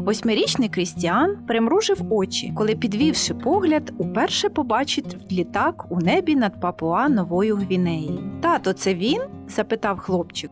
Восьмирічний Крістіан примружив очі, коли, підвівши погляд, уперше побачить літак у небі над Папуа Новою Гвінеєю. Тато, це він? запитав хлопчик.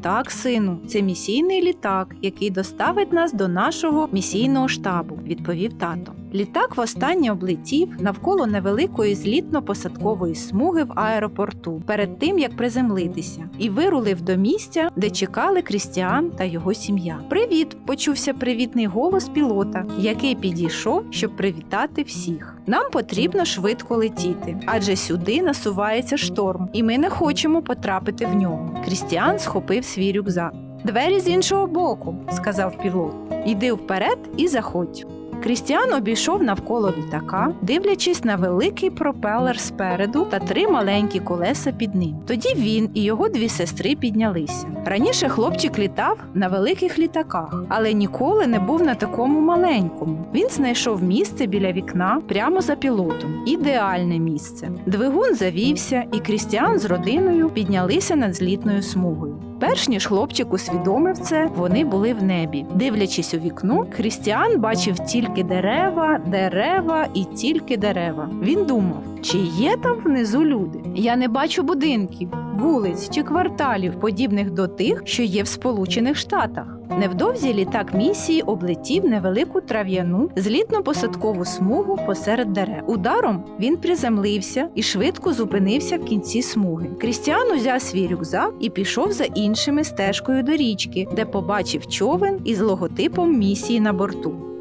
Так, сину, це місійний літак, який доставить нас до нашого місійного штабу, відповів тато. Літак востаннє облетів навколо невеликої злітно-посадкової смуги в аеропорту перед тим як приземлитися, і вирулив до місця, де чекали Крістіан та його сім'я. Привіт! почувся привітний голос пілота, який підійшов, щоб привітати всіх. Нам потрібно швидко летіти, адже сюди насувається шторм, і ми не хочемо потрапити в нього. Крістіан схопив свій рюкзак. Двері з іншого боку, сказав пілот. Йди вперед і заходь. Крістіан обійшов навколо літака, дивлячись на великий пропелер спереду та три маленькі колеса під ним. Тоді він і його дві сестри піднялися. Раніше хлопчик літав на великих літаках, але ніколи не був на такому маленькому. Він знайшов місце біля вікна прямо за пілотом. Ідеальне місце. Двигун завівся, і Крістіан з родиною піднялися над злітною смугою. Перш ніж хлопчик усвідомив це, вони були в небі. Дивлячись у вікно, Христіан бачив тільки дерева, дерева і тільки дерева. Він думав, чи є там внизу люди? Я не бачу будинків, вулиць чи кварталів, подібних до тих, що є в Сполучених Штатах. Невдовзі літак місії облетів невелику трав'яну злітно-посадкову смугу посеред дерев. Ударом він приземлився і швидко зупинився в кінці смуги. Крістіан узяв свій рюкзак і пішов за іншими стежкою до річки, де побачив човен із логотипом місії на борту.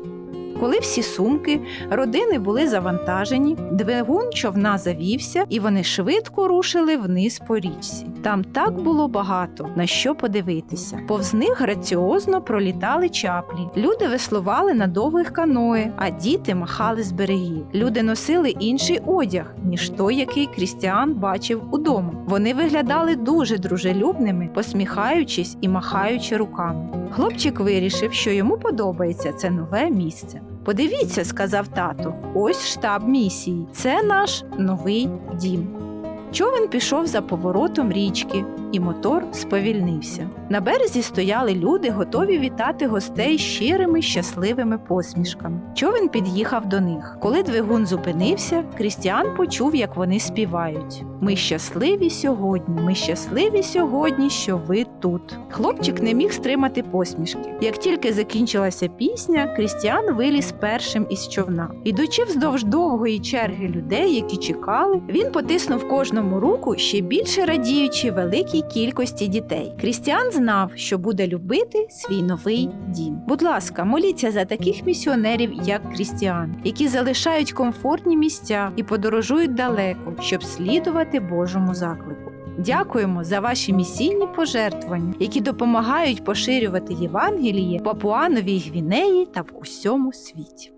Коли всі сумки родини були завантажені, двигун човна завівся, і вони швидко рушили вниз по річці. Там так було багато на що подивитися. Повз них граціозно пролітали чаплі. Люди веслували на довгих каное, а діти махали з берегів. Люди носили інший одяг, ніж той, який Крістіан бачив удома. Вони виглядали дуже дружелюбними, посміхаючись і махаючи руками. Хлопчик вирішив, що йому подобається це нове місце. Подивіться, сказав тато, ось штаб місії. Це наш новий дім. Човен пішов за поворотом річки, і мотор сповільнився. На березі стояли люди, готові вітати гостей щирими щасливими посмішками. Човен під'їхав до них. Коли двигун зупинився, Крістіан почув, як вони співають. Ми щасливі сьогодні, ми щасливі сьогодні, що ви тут. Хлопчик не міг стримати посмішки. Як тільки закінчилася пісня, Крістіан виліз першим із човна. Ідучи вздовж довгої черги людей, які чекали, він потиснув кожному руку, ще більше радіючи великій кількості дітей. Крістіан знав, що буде любити свій новий дім. Будь ласка, моліться за таких місіонерів, як Крістіан, які залишають комфортні місця і подорожують далеко, щоб слідувати Божому заклику. Дякуємо за ваші місійні пожертвування, які допомагають поширювати Євангеліє Папуановій Гвінеї та в усьому світі.